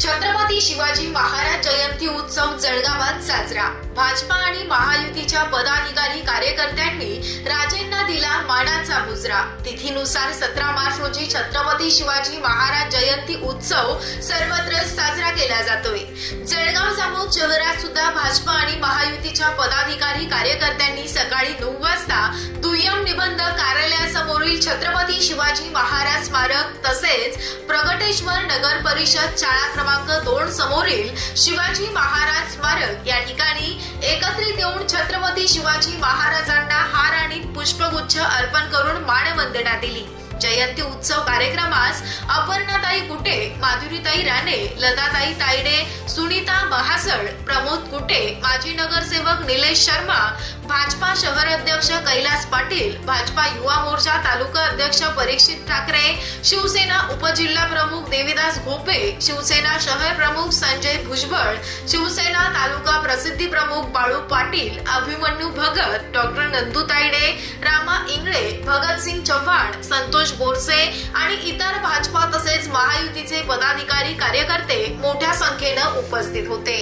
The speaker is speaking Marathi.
छत्रपती शिवाजी महाराज जयंती उत्सव जळगावात साजरा. भाजपा आणि महायुतीच्या पदाधिकारी कार्यकर्त्यांनी राजेंना दिला मानाचा मुजरा. तिथीनुसार सतरा मार्च रोजी छत्रपती शिवाजी महाराज जयंती उत्सव सर्वत्र साजरा केला जातोय. जळगाव जामोद शहरात सुद्धा भाजपा आणि महायुतीच्या पदाधिकारी कार्यकर्त्यांनी सकाळी नऊ वाजता दुय्यम निबंध कार्यालयासमोरील छत्रपती शिवाजी महाराज स्मारक तसेच प्रगटेश्वर नगर परिषद शाळा क्रमांक दोन समोरील शिवाजी महाराज स्मारक या ठिकाणी एकत्रित येऊन छत्रपती शिवाजी महाराजांना हार आणि पुष्पगुच्छ अर्पण करून मानवंदना दिली. जयंती उत्सव कार्यक्रमास अपर्णाताई कुटे माधुरीताई राणे लताताई तायडे सुनीता महासळ प्रमोद कुटे माजी नगरसेवक निलेश शर्मा भाजपा शहर अध्यक्ष कैलास पाटील भाजपा युवा मोर्चा तालुका अध्यक्ष परीक्षित ठाकरे शिवसेना उपजिल्हा प्रमुख देवीदास घोपे शिवसेना शहर प्रमुख संजय भुजबळ शिवसेना तालुका प्रसिद्धी प्रमुख बाळू पाटील अभिमन्यू भगत डॉक्टर नंदू तायडे रामा इंगळे भगतसिंग चव्हाण संतोष बोरसे आणि इतर भाजपा तसेच महायुतीचे पदाधिकारी कार्यकर्ते मोठ्या संख्येनं उपस्थित होते.